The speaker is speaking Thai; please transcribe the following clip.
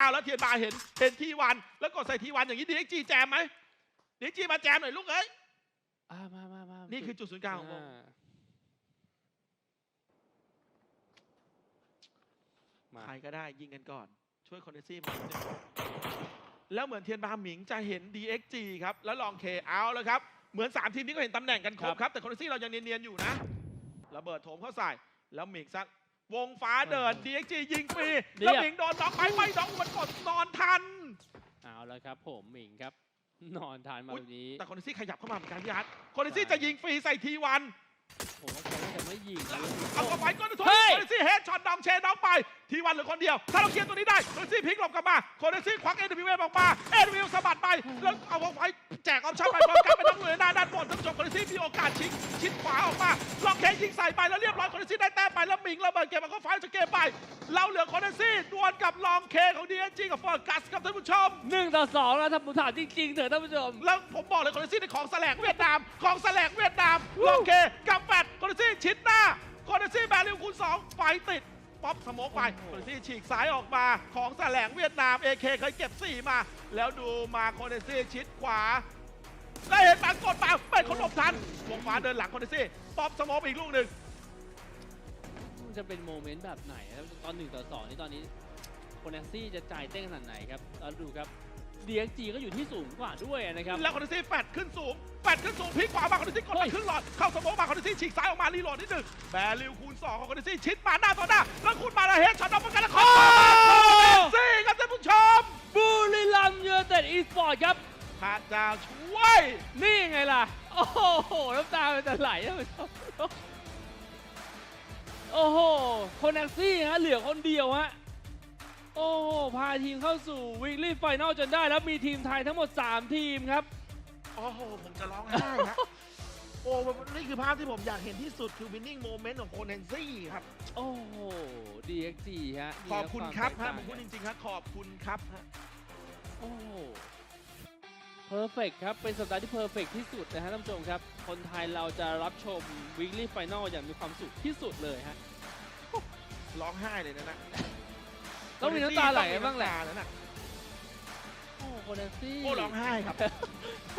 อ้าวแล้วเทียนบาร์เห็นเห็นทีวัน แล้วกดใส่ทีวันอย่างนี้ดีเอ็กจีแจมไหมดีเอ็กจีมาแจมหน่อยลูกเอ้ยอ่ามามามานี่คือจุดศูนย์กลางของวงอ่ามาใครก็ได้ยิงกันก่อน ช่วยคอนเนซี่มานิดนึงแล้วเหมือนเทียนบาร์หมิงจะเห็น DXG ครับ แล้วลองเคเอาแล้วครับ เหมือน 3 ทีมนี้ก็เห็นตำแหน่งกันครบครับ แต่คอนเนซี่เรายังเนียนๆอยู่นะ ระเบิดโถมเข้าใส่ แล้วหมิงซัด วงฟ้าเดิน DXG ยิงฟรีแล้วหมิงโดนน็อกไปไม่น็อกมันกดนอนทัน เอาแล้วครับผมหมิงครับ นอนทานมาอุ๊ย แบบนี้แต่คอนเนซี่ขยับเข้ามาเหมือนกันพี่อาร์ตคอนเนซี่จะยิงฟรีใส่ทีวันผมว่าเขาน่าจะไม่ยิงนะเอาเข้าไปก็โดนเฮ้ยคอนเนซี่เฮดช็อตดองเชนน้องไปทีวันเหลือคนเดียว ถ้าเราเคลียร์ตัวนี้ได้คอนเนซี่พลิกหลบกลับมาคอนเนซี่ควักเอ็นวิวออกมาเอ็นวิวสะบัดไปแล้วเอาไว้แจกออปชั่นไปพร้อมกันไปต้องเหลือหน้าด้านบนท่านผู้ชมคอนเน ซี่มีโอกาสชิงชิดขวาออกมาล็อกเคยิงใส่ไปแล้วเรียบร้อยคอนเนซี่ได้แต้มไปแล้วหมิงระเบิดเกมมันก็ไฟจะเกมไป เราเหลือคอนเนซี่ดวลกับลองเคของดีเอ็นจีกับเฟิร์กัสครับท่านผู้ชม หนึ่งต่อสองแล้วถ้าผมถามจริงๆเถอะท่านผู้ชม แล้วผมบอกเลยคอนเนซี่ในของแสลงเวียดนาม ของแสลงเวียดนามลองเคกับแฟดคอนเนซี่ชิดหน้าคอนเนซี่แบริวคูณสองไฟติดป๊อปสโมกไปโอ้โหคอนเนซี่ฉีกซ้ายออกมาของแสลงเวียดนาม AK เคยเก็บ 4 มา แล้วดูมาคอนเนซี่ชิดขวา แล้วเห็นปากกดปากเป็นคนหลบทันวงฟ้าเดินหลังคอนเนซี่ป๊อปสโมกอีกลูกหนึ่งมันจะเป็นโมเมนต์แบบไหนครับตอนหนึ่งต่อสองนี่ตอนนี้โคเนซี่จะจ่ายเต้นขนาดไหนครับแล้วดูครับ DXG ก็อยู่ที่สูงกว่าด้วยนะครับแล้วคอนเนซี่แฟดขึ้นสูงแฟดขึ้นสูงพลิกขวามาคอนเนซี่กดไปเฮ้ยครึ่งหลอดเข้าสโมกมาคอนเนซี่ฉีกซ้ายออกมารีโหลดนิดหนึ่งแบริวคูณสองของคอนเนซี่ชิดมาหน้าต่อหน้าแล้วคูณมาแล้วเฮดช็อตออกมากันแล้วคอนเนซี่ครับท่านผู้ชมบุรีรัมย์ยูไนเต็ดอีสปอร์ตครับ พระเจ้าช่วย นี่ไงล่ะ โอ้โห น้ำตามันจะไหลท่านผู้ชมโอ้โหโคเนซี่ฮะเหลือคนเดียวฮะ โอ้โห พาทีมเข้าสู่วีคลี่ไฟนอลจนได้ แล้วมีทีมไทยทั้งหมด 3 ทีมครับ โอ้โห ผมจะร้องไห้ฮะ โอ้นี่คือภาพที่ผมอยากเห็นที่สุดคือ winning moment ของโคเนนซี่ครับ โอ้โห DXG ฮะขอบคุณครับฮะวามผมแตกพูดต่างจริงๆครับขอบคุณครับฮะโอ้โห เพอร์เฟกครับ เป็นสัปดาห์ที่เพอร์เฟกที่สุดนะฮะท่านผู้ชมครับ คนไทยเราจะรับชมวีคลี่ไฟนอลอย่างมีความสุขที่สุดเลยฮะ ร้องไห้เลยนะนะต้องมีน้ำตาไหลบ้างแหละต้องมีน้ำตาแล้วนะโอ้โคเนซี่ โอ้ร้องไห้ครับ